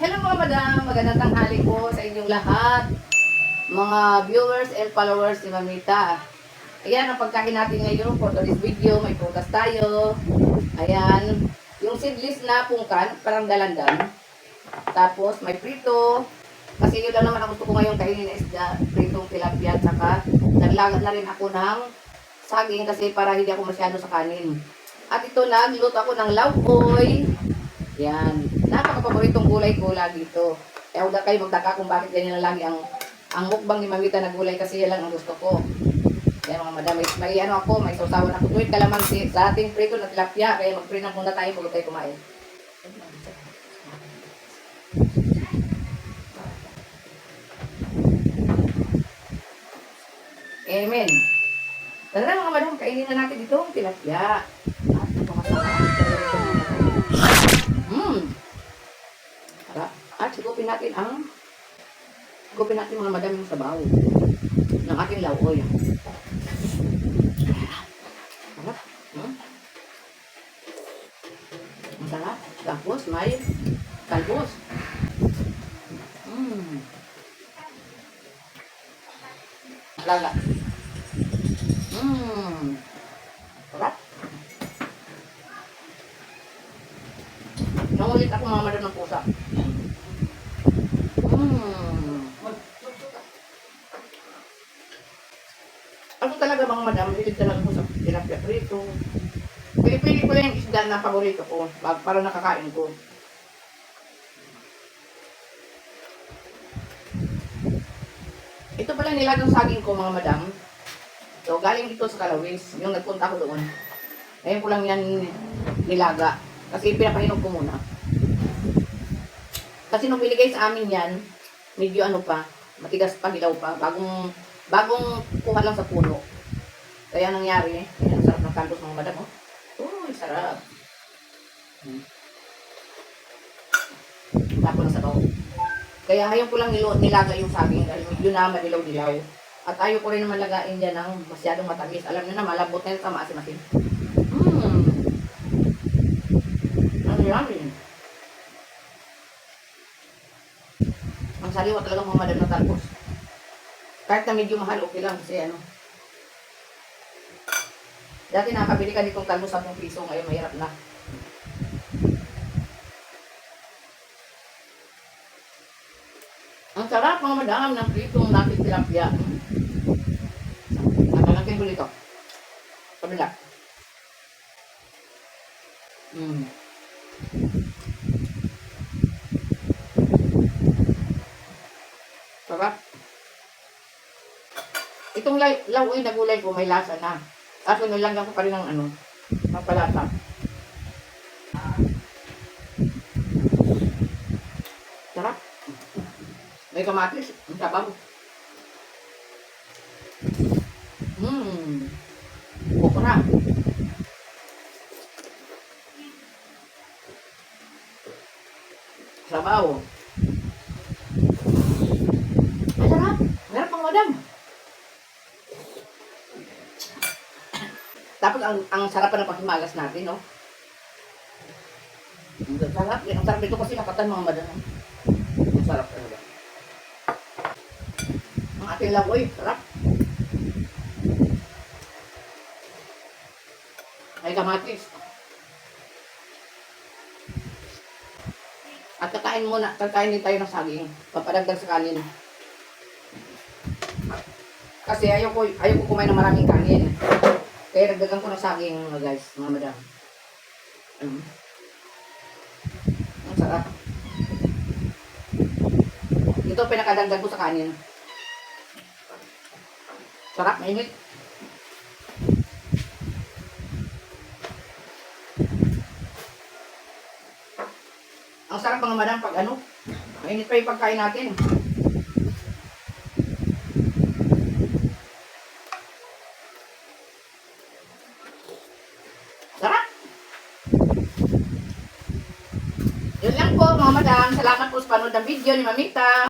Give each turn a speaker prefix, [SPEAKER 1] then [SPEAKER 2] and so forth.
[SPEAKER 1] Hello mga madam, magandang tanghali po sa inyong lahat. Mga viewers and followers ni Mamita. Ayan, ang pagkain natin ngayon for today's video, may prutas tayo. Ayan, yung seedless na pungkan, parang dalandan. Tapos may prito. Kasi yun lang naman ang gusto ko ngayon kainin na isda, pritong tilapia. Tsaka naglagat na rin ako ng saging kasi para hindi ako masyado sa kanin. At ito nagluto ako ng laukoy. Yan. Napakapaboritong gulay ko lagi ito. Kaya huwag na kayo magtaka kung bakit ganyan na lagi ang ang mukbang ni Mamita na gulay kasi yan lang ang gusto ko. Kaya mga madam, may, may ano ako, may sausawan ako. Tuwid kalamansi sa ating prito na tilapia. Kaya mag-pray na muna tayo bago tayo kumain. Amen. Tara mga madam, kainin na natin itong tilapia. At napakasarap. Mmm. At sigupin natin ang sigupin natin mga madam yung sabaw ng ating lauoy. Sarap. Hmm? Masarap. Tapos may talbos. Mmm. Laga. Mmm. Sarap. Nangulit ako mga madam ng pusa. Mmm. Mga madam, hilig talaga ko sa tilapia prito. Pili-pili ko lang yung isda na paborito ko para nakakain ko. Ito pala nilagang saging ko mga madam. So, galing ito sa Kalawis. Yung nagpunta ko doon. Ngayon ko lang yan nilaga. Kasi pinapahinog ko muna. Kasi nung binigay sa amin yan, medyo ano pa, matigas pa, hilaw pa, bagong, bagong kuha lang sa puno. Kaya nangyari, yan, ang sarap ng kaldos mga madam, oh. Uy, sarap. Hmm. Tapos na sa bawo. Kaya ngayon ko lang nilaga yung saging dahil medyo na madilaw-dilaw. At ayaw ko rin naman lagain dyan ng masyadong matamis. Alam niyo na, malabot na yun sa maasim-asim. Mmm. Ang yummy. Ang sariwa talaga mga madam na talbos. Kahit na medyo mahal, okay lang kasi ano. Dati nakabili ka nitong talbos sa 10 piso, ngayon mahirap na. Ang sarap mga madam ng pritong natin tilapia. Nakalangkin ko dito. Kabila. Mm. Sarap. Itong lay- lauwi na gulay ko may lasa na. Kaso nilanggan ko pa rin ng ano, mapalata. Sarap. May kamatis. Ang sabaw. Mmm. Okra. Sabaw. Ay, sarap. Meron pang madam. Tapos ang ang sarap ng paghimagas natin, no? Ang sarap. Ang sarap dito kasi nakatan mga madam. Ang sarap talaga. Ang ating laboy, sarap. Ay kamatis. At kakain muna, kakain din tayo ng saging. Papadagdag sa kanin. Kasi ayaw ko, ayaw ko kumain ng maraming kanin. Kaya nagdagan ko ng saging, mga guys, mga madam. Mm. Ang sarap. Ito pinakadagdag ko sa kanin. Sarap, mainit. Ang sarap mga madam pag ano, mainit pa yung pagkain natin. Sarap! Yun lang po mga madam. Salamat po sa panood ng video ni Mamita.